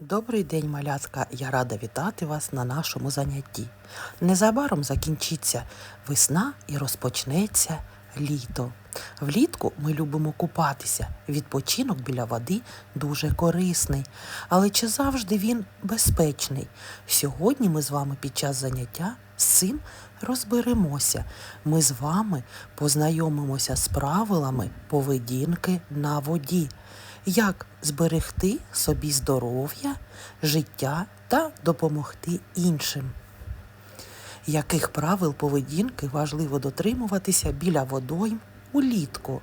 Добрий день, малятка! Я рада вітати вас на нашому занятті. Незабаром закінчиться весна і розпочнеться літо. Влітку ми любимо купатися. Відпочинок біля води дуже корисний. Але чи завжди він безпечний? Сьогодні ми з вами під час заняття з цим розберемося. Ми з вами познайомимося з правилами поведінки на воді як зберегти собі здоров'я, життя та допомогти іншим. Яких правил поведінки важливо дотримуватися біля водойм улітку?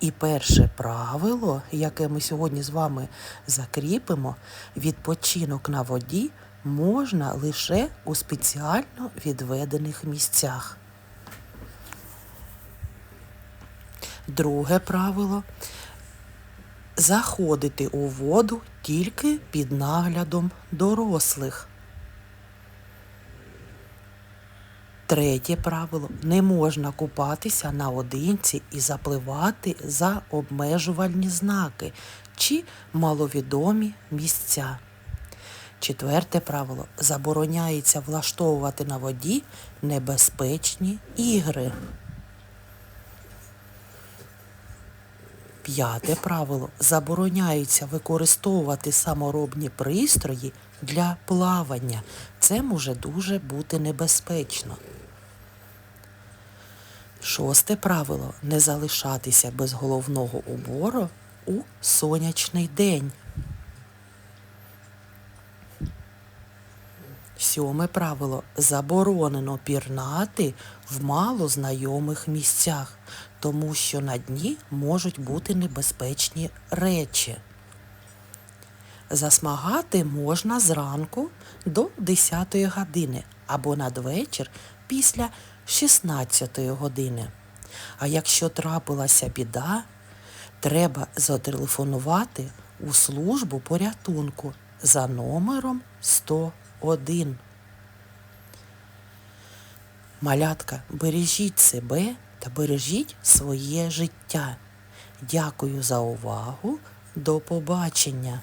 І перше правило, яке ми сьогодні з вами закріпимо, відпочинок на воді можна лише у спеціально відведених місцях. Друге правило заходити у воду тільки під наглядом дорослих. Третє правило не можна купатися наодинці і запливати за обмежувальні знаки чи маловідомі місця. Четверте правило забороняється влаштовувати на воді небезпечні ігри. П'яте правило забороняється використовувати саморобні пристрої для плавання. Це може дуже бути небезпечно. Шосте правило не залишатися без головного убору у сонячний день. Сьоме правило заборонено пірнати в малознайомих місцях, тому що на дні можуть бути небезпечні речі. Засмагати можна зранку до 10 години або надвечір після 16 години. А якщо трапилася біда, треба зателефонувати у службу порятунку за номером 101. Малятка, бережіть себе та бережіть своє життя. Дякую за увагу. До побачення!